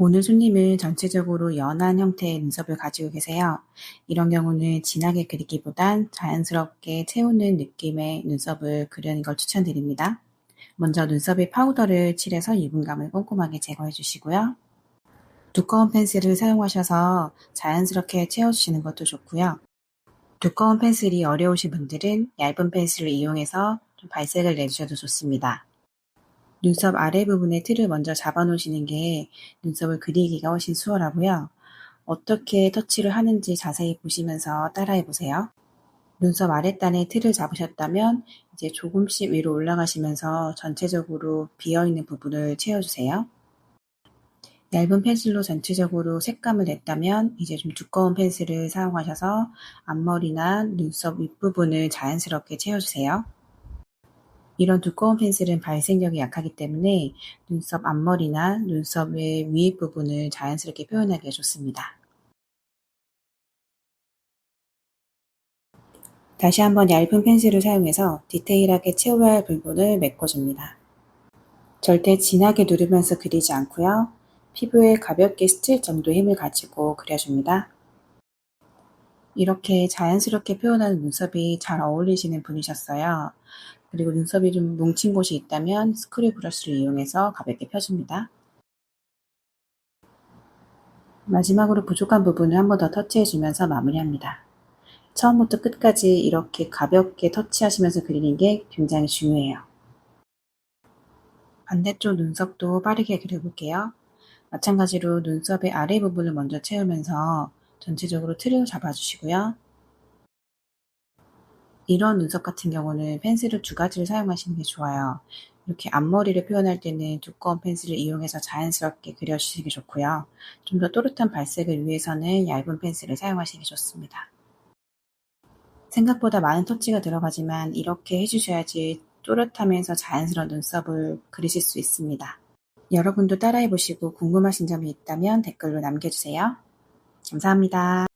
오늘 손님은 전체적으로 연한 형태의 눈썹을 가지고 계세요. 이런 경우는 진하게 그리기보단 자연스럽게 채우는 느낌의 눈썹을 그리는 걸 추천드립니다. 먼저 눈썹에 파우더를 칠해서 유분감을 꼼꼼하게 제거해 주시고요. 두꺼운 펜슬을 사용하셔서 자연스럽게 채워주시는 것도 좋고요. 두꺼운 펜슬이 어려우신 분들은 얇은 펜슬을 이용해서 좀 발색을 내주셔도 좋습니다. 눈썹 아래 부분에 틀을 먼저 잡아 놓으시는 게 눈썹을 그리기가 훨씬 수월하고요. 어떻게 터치를 하는지 자세히 보시면서 따라해 보세요. 눈썹 아랫단에 틀을 잡으셨다면 이제 조금씩 위로 올라가시면서 전체적으로 비어있는 부분을 채워주세요. 얇은 펜슬로 전체적으로 색감을 냈다면 이제 좀 두꺼운 펜슬을 사용하셔서 앞머리나 눈썹 윗부분을 자연스럽게 채워주세요. 이런 두꺼운 펜슬은 발색력이 약하기 때문에 눈썹 앞머리나 눈썹의 위에 부분을 자연스럽게 표현하기에 좋습니다. 다시 한번 얇은 펜슬을 사용해서 디테일하게 채워야 할 부분을 메꿔줍니다. 절대 진하게 누르면서 그리지 않고요. 피부에 가볍게 스칠 정도의 힘을 가지고 그려줍니다. 이렇게 자연스럽게 표현하는 눈썹이 잘 어울리시는 분이셨어요. 그리고 눈썹이 좀 뭉친 곳이 있다면 스크류 브러쉬를 이용해서 가볍게 펴줍니다. 마지막으로 부족한 부분을 한 번 더 터치해주면서 마무리합니다. 처음부터 끝까지 이렇게 가볍게 터치하시면서 그리는 게 굉장히 중요해요. 반대쪽 눈썹도 빠르게 그려볼게요. 마찬가지로 눈썹의 아래 부분을 먼저 채우면서 전체적으로 틀을 잡아주시고요. 이런 눈썹 같은 경우는 펜슬을 두 가지를 사용하시는 게 좋아요. 이렇게 앞머리를 표현할 때는 두꺼운 펜슬을 이용해서 자연스럽게 그려주시기 좋고요. 좀 더 또렷한 발색을 위해서는 얇은 펜슬을 사용하시는 게 좋습니다. 생각보다 많은 터치가 들어가지만 이렇게 해주셔야지 또렷하면서 자연스러운 눈썹을 그리실 수 있습니다. 여러분도 따라해보시고 궁금하신 점이 있다면 댓글로 남겨주세요. 감사합니다.